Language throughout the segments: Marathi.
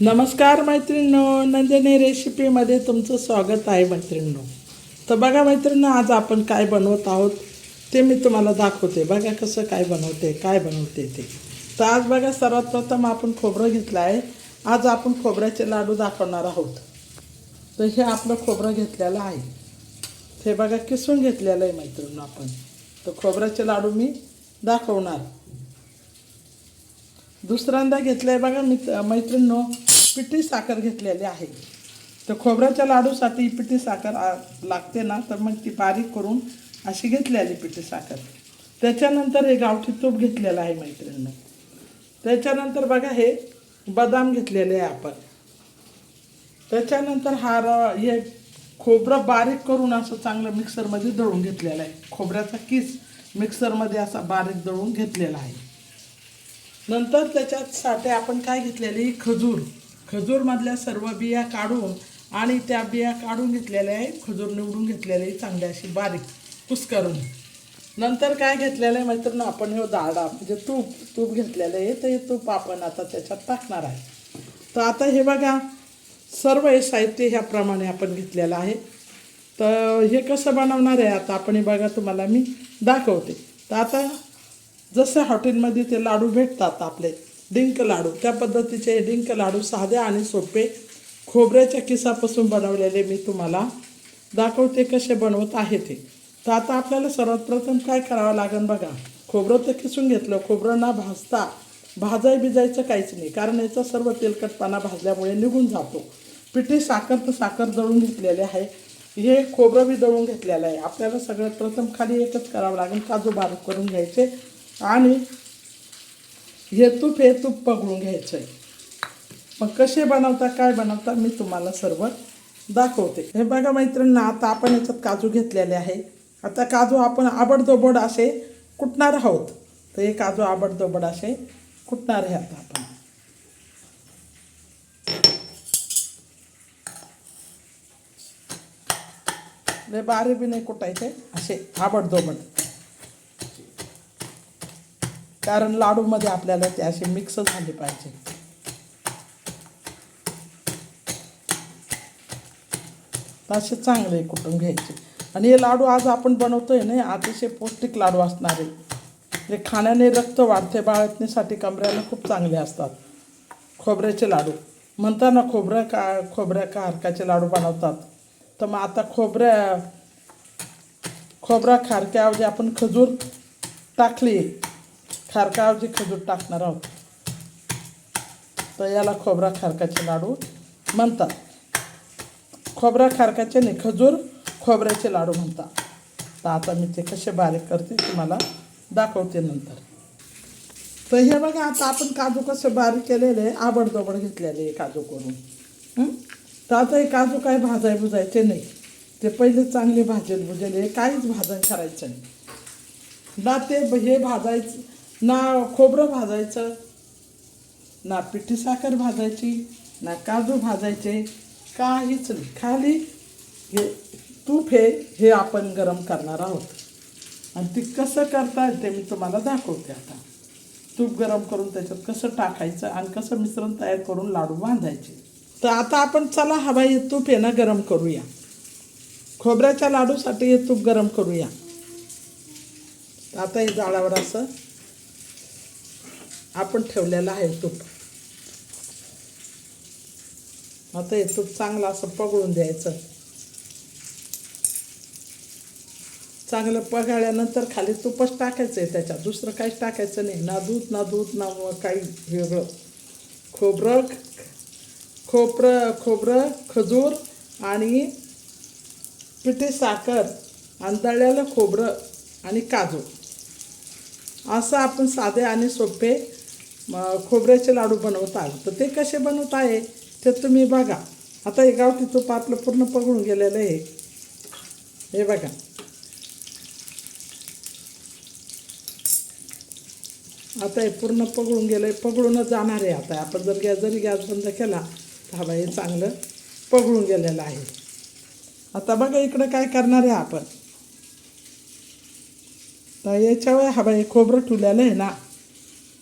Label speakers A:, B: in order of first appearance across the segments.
A: नमस्कार मैत्रिणींनो नंदिनी रेसिपीमध्ये तुमचं स्वागत आहे मैत्रिणींनो. तर बघा मैत्रिणींनो आज आपण काय बनवत आहोत ते मी तुम्हाला दाखवते. बघा कसं काय बनवते काय बनवते ते. तर आज बघा सर्वात प्रथम आपण खोबरं घेतलं आहे. आज आपण खोबऱ्याचे लाडू दाखवणार आहोत. तर हे आपलं खोबरं घेतलेलं आहे. हे बघा किसून घेतलेलं आहे मैत्रिणींनो आपण. तर खोबऱ्याचे लाडू मी दाखवणार. दुसऱ्यांदा घेतलं आहे बघा मित्र मैत्रिणींनो पिठी साखर घेतलेली आहे. तर खोबऱ्याच्या लाडूसाठी पिठी साखर लागते ना तर मग ती बारीक करून अशी घेतलेली पिठी साखर. त्याच्यानंतर हे गावठी तूप घेतलेलं आहे मैत्रिणीनं. त्याच्यानंतर बघा हे बदाम घेतलेले आहे आपण. त्याच्यानंतर हा र हे खोबरं बारीक करून असं चांगलं मिक्सरमध्ये दळून घेतलेलं आहे. खोबऱ्याचा किस मिक्सरमध्ये असा बारीक दळून घेतलेला आहे. नंतर त्याच्यासाठी आपण काय घेतलेली? खजूर. खजूरमधल्या सर्व बिया काढून आणि त्या बिया काढून घेतलेल्या आहे खजूर निवडून घेतलेले आहे चांगली अशी बारीक कुसकरून. नंतर काय घेतलेलं आहे मैत्रिणी आपण हे दाडा म्हणजे तूप तूप घेतलेलं आहे. तर हे तूप आपण आता त्याच्यात टाकणार आहे. तर आता हे बघा सर्व हे साहित्य ह्याप्रमाणे आपण घेतलेलं आहे. तर हे कसं बनवणार आहे? आता आपण हे बघा तुम्हाला मी दाखवते. तर आता जसे हॉटेलमध्ये ते लाडू भेटतात आपले डिंक लाडू त्या पद्धतीचे डिंक लाडू साधे आणि सोपे खोबऱ्याच्या किसापासून बनवलेले मी तुम्हाला दाखवते कसे बनवत आहे ते. तर आता आपल्याला सर्वात प्रथम काय करावं लागेल बघा खोबरं तर किसून घेतलं खोबरं ना भाजता भाजाय भिजायचं काहीच नाही कारण याचा सर्व तेलकटपणा भाजल्यामुळे निघून जातो. पिठी साखर तर साखर दळून घेतलेले आहे हे खोबरं बी दळून घेतलेलं आहे. आपल्याला सगळ्यात प्रथम खाली एकच करावं लागेल काजू बारीक करून घ्यायचे. आणि हे तूप हे तूप पगळून घ्यायचं आहे मग कसे बनवता काय बनवता मी तुम्हाला सर्व दाखवते. हे बघा मैत्रिणींना आता आपण याच्यात काजू घेतलेले आहे. आता काजू आपण आबडदोबड असे कुटणार आहोत. तर हे काजू आबडदोबड असे कुटणार आहे आता आपण. लय बी नाही कुटायचे असे आबडदोबड कारण लाडूमध्ये आपल्याला ते असे मिक्स झाले पाहिजे. असे चांगले कुटून घ्यायचे. आणि हे लाडू आज आपण बनवतोय ना अतिशय पौष्टिक लाडू असणारे. जे खाण्याने रक्त वाढते बाळतण्यासाठी कमऱ्याला खूप चांगले असतात. खोबऱ्याचे लाडू. म्हणताना खोबऱ्या का खोबऱ्या का हरकाचे लाडू बनवतात. तर मग आता खोबऱ्या खोबरा खारक्याऐवजी आपण खजूर टाकली. खारकाऐवजी खजूर टाकणार आहोत तर याला खोबरा खारकाचे लाडू म्हणतात. खोबरा खारकाचे नाही खजूर खोबऱ्याचे लाडू म्हणतात. तर आता मी ते कसे बारीक करते तुम्हाला दाखवते नंतर. तर हे बघा आता आपण काजू कसे बारीक केलेले आबडदोबड घेतलेले काजू करून. तर आता हे काजू काय भाजाय बुजायचे नाही. ते पहिले चांगले भाजेल हे काहीच भाजण करायचं नाही. ना ते हे भाजायचं ना खोबरं भाजायचं ना पिठी साखर भाजायची ना काजू भाजायचे काहीच नाही. खाली हे तूप हे हे आपण गरम करणार आहोत. आणि ते कसं करता येईल ते मी तुम्हाला दाखवते आता. तूप गरम करून त्याच्यात कसं टाकायचं आणि कसं मिश्रण तयार करून लाडू बांधायचे. तर आता आपण चला हवा हे तूप येणं ना गरम करूया. खोबऱ्याच्या लाडूसाठी हे तूप गरम करूया. आता हे जाळावर असं आपण ठेवलेलं आहे तूप. आता हे तूप चांगलं असं पगळून द्यायचं. चांगलं पगाळल्यानंतर खाली तूपच टाकायचं आहे त्याच्यात. दुसरं काहीच टाकायचं नाही. ना दूध ना दूध ना काही वेगळं. खोबरं खोबरं खोबरं खजूर आणि पिठी साखर आणि दळलेलं खोबरं आणि काजू. असं आपण साधे आणि सोपे मग खोबऱ्याचे लाडू बनवत तर ते कसे बनवत आहे ते तुम्ही बघा. आता हे गावठी तूप आपलं पूर्ण पगळून गेलेलं आहे. हे बघा. आता हे पूर्ण पगळून गेलं आहे पगळूनच जाणार आहे आता. आपण जर गॅस जरी गॅस बंद केला तर हवा हे चांगलं पगळून गेलेलं आहे. आता बघा इकडं काय करणार आहे आपण. तर याच्यावर हवा हे खोबरं ठुलेलं आहे ना.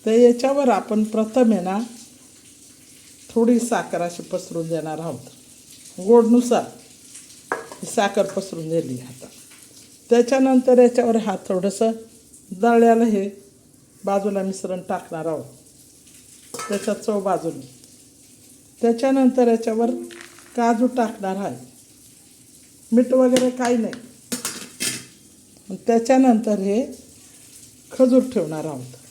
A: तर याच्यावर आपण प्रथम आहे ना थोडी साखर अशी पसरून देणार आहोत. गोडनुसार साखर पसरून दिली आता. त्याच्यानंतर याच्यावर हा थोडंसं दळ्याला हे बाजूला मिश्रण टाकणार आहोत. त्याच्या चव बाजूने त्याच्यानंतर याच्यावर काजू टाकणार आहे. मीठ वगैरे काही नाही. त्याच्यानंतर हे खजूर ठेवणार आहोत.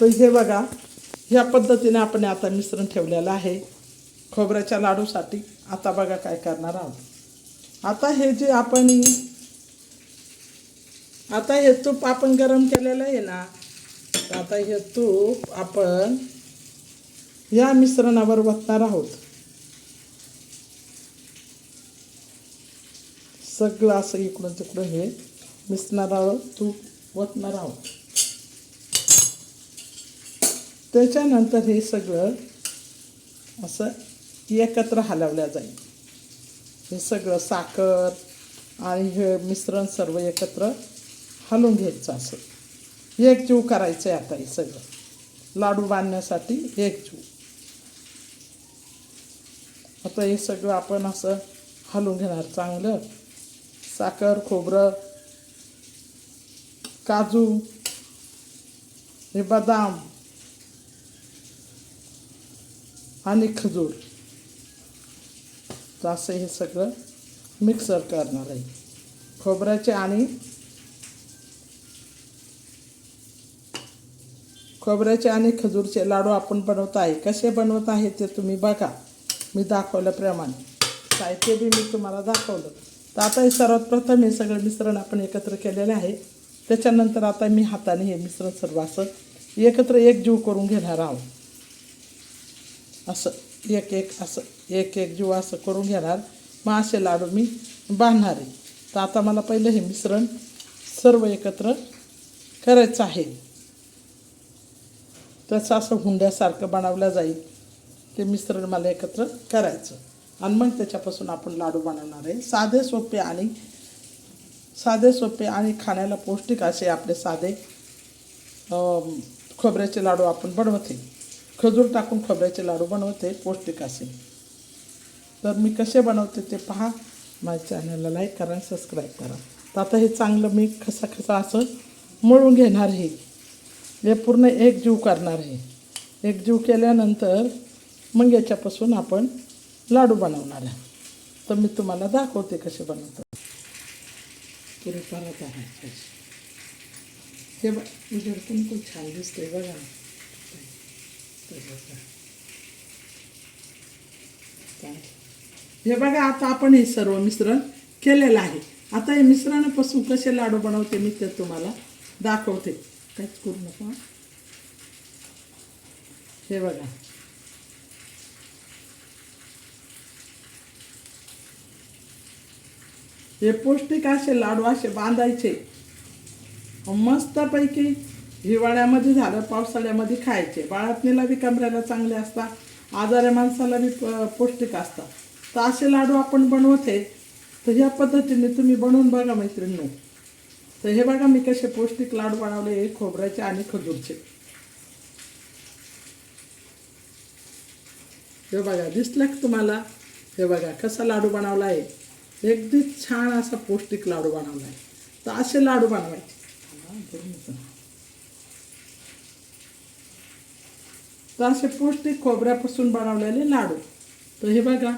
A: तर हे बघा ह्या पद्धतीने आपण आता मिश्रण ठेवलेलं आहे. खोबऱ्याच्या लाडूसाठी. आता बघा काय करणार आहोत. आता हे जे आपण आता हे तूप आपण गरम केलेलं आहे ना आता हे तूप आपण या मिश्रणावर वतणार आहोत. सगळं असं इकडून तिकडून हे मिश्रणावर तूप वतणार आहोत. त्याच्यानंतर हे सगळं असं एकत्र हलवल्या जाईल. हे सगळं साखर आणि हे मिश्रण सर्व एकत्र हलवून घ्यायचं असं. एकजीव करायचं आहे आता हे सगळं. लाडू बांधण्यासाठी एकजीव आता हे सगळं आपण असं हलवून घेणार. चांगलं साखर खोबरं काजू हे बदाम आणि खजूर. तर असं हे सगळं मिक्सर करणार आहे. खोबऱ्याचे आणि खोबऱ्याचे आणि खजूरचे लाडू आपण बनवत आहे. कसे बनवत आहे ते तुम्ही बघा. मी दाखवल्याप्रमाणे साहित्य बी मी तुम्हाला दाखवलं. तर आता हे सर्वात प्रथम हे सगळं मिश्रण आपण एकत्र केलेलं आहे. त्याच्यानंतर आता मी हाताने हे मिश्रण सर्व असं एकत्र एकजीव करून घेणार आहोत. असं एक एक असं एक एक जीव असं करून घेणार. मग असे लाडू मी बांधणार आहे. तर आता मला पहिलं हे मिश्रण सर्व एकत्र करायचं आहे. तसं असं हुंड्यासारखं बनवलं जाईल. ते मिश्रण मला एकत्र करायचं. आणि मग त्याच्यापासून आपण लाडू बनवणार आहे. साधे सोपे आणि साधे सोपे आणि खाण्याला पौष्टिक असे आपले साधे खोबऱ्याचे लाडू आपण बनवते खजूर टाकून खोबऱ्याचे लाडू बनवते पौष्टिक असे. तर मी कसे बनवते ते पहा. माझ्या चॅनलला लाईक करा आणि सबस्क्राईब करा. तर आता हे चांगलं मी खसा खसा असं मळून घेणार आहे. हे पूर्ण एकजीव करणार आहे. एकजीव केल्यानंतर मग याच्यापासून आपण लाडू बनवणार आहे. तर मी तुम्हाला दाखवते कसे बनवतात. पुरे परत आहे. हे बघ उजेडतून पण छान दिसते बघा. हे बघा आता आपण हे सर्व मिश्रण केलेलं आहे. आता हे मिश्रणापासून कसे लाडू बनवते मी ते तुम्हाला दाखवते. काहीच करू नका हे बघा. हे पौष्टिक असे लाडू असे बांधायचे. मस्तपैकी हिवाळ्यामध्ये झालं पावसाळ्यामध्ये खायचे. बाळातणीला बी कमऱ्याला चांगले असतात. आजाऱ्या माणसाला बी प- पौष्टिक असतात. तर असे लाडू आपण बनवते. तर ह्या पद्धतीने तुम्ही बनवून बघा मैत्रिणी तर हे बघा मी कसे पौष्टिक लाडू बनवले खोबऱ्याचे आणि खजूरचे. हे बघा दिसलं का तुम्हाला? हे बघा कसा लाडू बनवला आहे. अगदी छान असा पौष्टिक लाडू बनवला आहे. तर असे लाडू बनवायचे हा, बरोबर आहे. तर असे पौष्टिक खोबऱ्यापासून बनवलेले लाडू. तर हे बघा.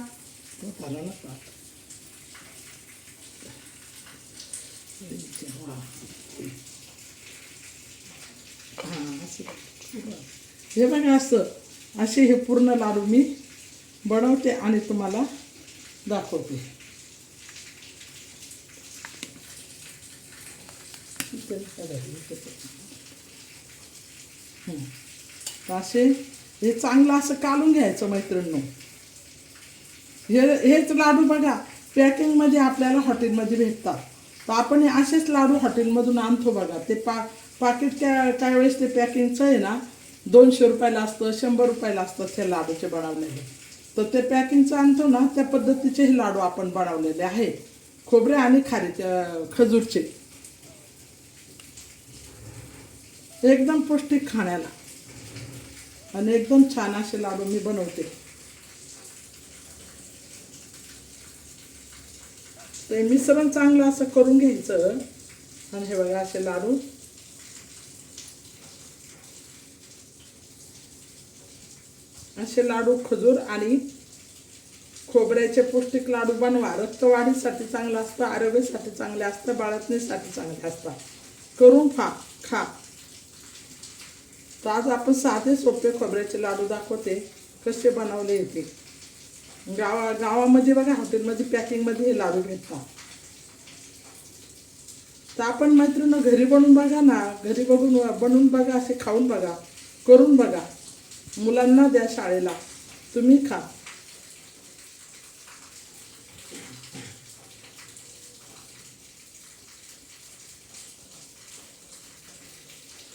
A: हे बघा असं. असे हे पूर्ण लाडू मी बनवते आणि तुम्हाला दाखवते. असे हे चांगलं असं कालून घ्यायचं मैत्रिणींनो. हे हेच लाडू बघा पॅकिंगमध्ये आपल्याला हॉटेलमध्ये भेटतात. तर आपण हे असेच लाडू हॉटेलमधून आणतो बघा. ते पा पाकिट त्या त्यावेळेस ते पॅकिंगचं आहे ना दोनशे रुपयाला असतं शंभर रुपयाला असतं ते लाडूचे बनवलेले. तर ते पॅकिंगचं आणतो ना त्या पद्धतीचे हे लाडू आपण बनवलेले आहेत खोबरे आणि खारीचे खजूरचे. एकदम पौष्टिक खाण्याला. आणि एकदम छान असे लाडू मी बनवते. ते मिश्रण चांगलं असं करून घ्यायचं. आणि हे बघा असे लाडू. असे लाडू खजूर आणि खोबऱ्याचे पौष्टिक लाडू बनवा. रक्तवाढीसाठी चांगलं असतं आरोग्यासाठी चांगले असतं बाळतणीसाठी चांगले असतात. करून खा खा. तर आज आपण साधे सोपे खोबऱ्याचे लाडू दाखवते कसे बनवले येते गावा गावामध्ये बघा हॉटेलमध्ये पॅकिंगमध्ये हे लाडू भेटतात. तर आपण मैत्रिणी घरी बनवून बघा ना घरी बघून बनवून बघा असे खाऊन बघा करून बघा. मुलांना द्या शाळेला तुम्ही खा.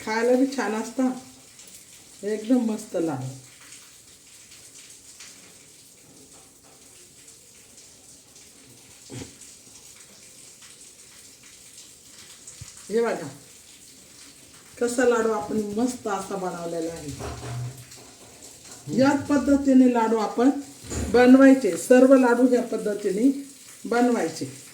A: खायला बी छान असतात एकदम मस्त लाडू हे बघा. कसा लाडू आपण मस्त असा बनवलेला आहे. याच पद्धतीने लाडू आपण बनवायचे. सर्व लाडू या पद्धतीने बनवायचे.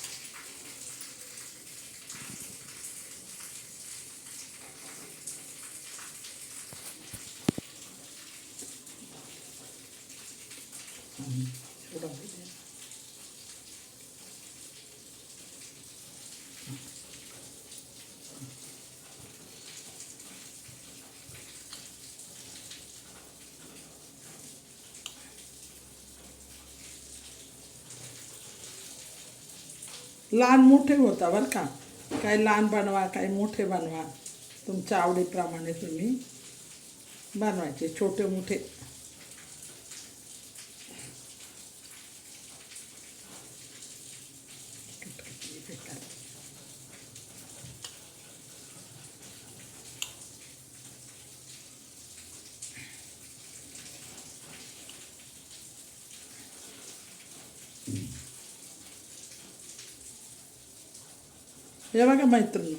A: लहान मोठे होता बरं का. काही लहान बनवा काही मोठे बनवा. तुमच्या आवडीप्रमाणे तुम्ही बनवायचे छोटे मोठे. हे बघा मैत्रिणी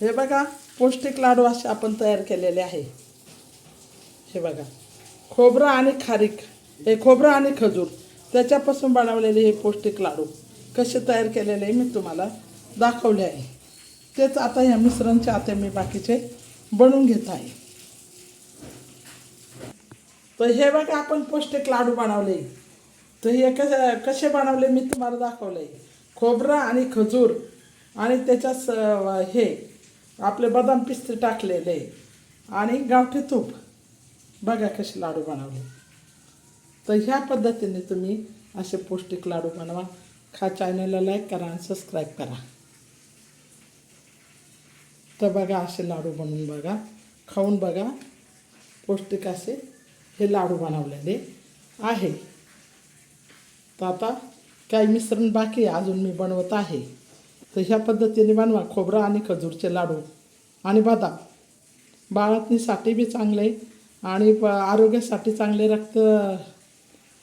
A: हे बघा पौष्टिक लाडू असे आपण तयार केलेले आहे. हे बघा खोबरं आणि खारीक हे खोबरं आणि खजूर त्याच्यापासून बनवलेले हे पौष्टिक लाडू कसे तयार केलेले मी तुम्हाला दाखवले आहे. तेच आता ह्या मिश्रणचे आता मी बाकीचे बनवून घेत आहे. तर हे बघा आपण पौष्टिक लाडू बनवले. तर हे कसे कसे बनवले मी तुम्हाला दाखवले खोबरं आणि खजूर आणि त्याच्यात स- हे आपले बदाम पिस्ते टाकलेले आणि गावठी तूप. बघा कसे लाडू बनवले. तर ह्या पद्धतीने तुम्ही असे पौष्टिक लाडू बनवा. खा चॅनलला लाईक करा आणि सबस्क्राईब करा. तर बघा असे लाडू बनवून बघा. खाऊन बघा. पौष्टिक असे हे लाडू बनवलेले आहे. तर आता काही मिश्रण बाकी आहे अजून मी बनवत आहे. तर ह्या पद्धतीने बनवा खोबरं आणि खजूरचे लाडू आणि बदाम. बाळातनीसाठी बी चांगले आणि प- आरोग्यासाठी चांगले रक्त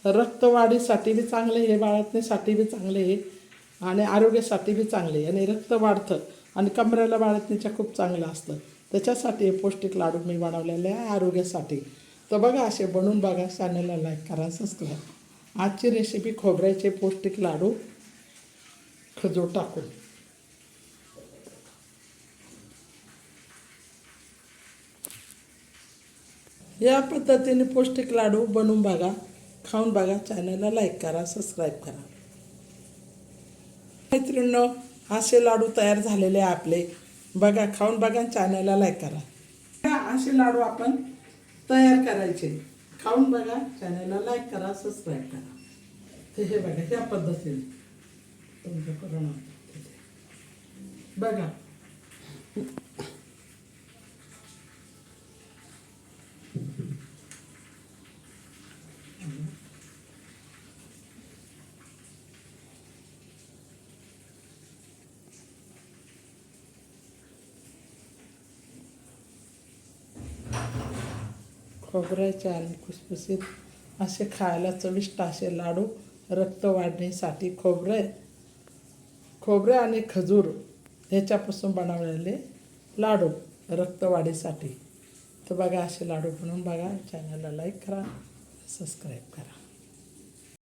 A: रक्तवाढीसाठी बी चांगले हे बाळातनीसाठी बी चांगले हे आणि आरोग्यासाठी बी चांगले आणि रक्त वाढतं आणि कमऱ्याला बाळातनीच्या खूप चांगलं असतं. त्याच्यासाठी हे पौष्टिक लाडू मी बनवलेले आहे आरोग्यासाठी. तर बघा असे बनवून बघा चॅनलला लाईक करा सबस्क्राईब आजची रेसिपी खोबऱ्याचे पौष्टिक लाडू खजूर टाकून. या पद्धतीने पौष्टिक लाडू बनवून बघा खाऊन बघा चॅनलला लाईक करा सबस्क्राईब करा. मैत्रिणींनो असे लाडू तयार झालेले आपले. बघा खाऊन बघा चॅनलला लाईक करा. असे लाडू आपण तयार करायचे. खाऊन बघा चॅनलला लाईक करा सबस्क्राईब करा. ते हे बघा ह्या पद्धतीने. तुमच्याकडून बघा. खोबऱ्याचे आणि खुसफुसीत असे खायला चविष्ट असे लाडू रक्त वाढण्यासाठी खोबरे खोबरे आणि खजूर ह्याच्यापासून बनवलेले लाडू रक्तवाढीसाठी तर बघा असे लाडू बनवून बघा. चॅनलला लाईक करा सबस्क्राईब करा.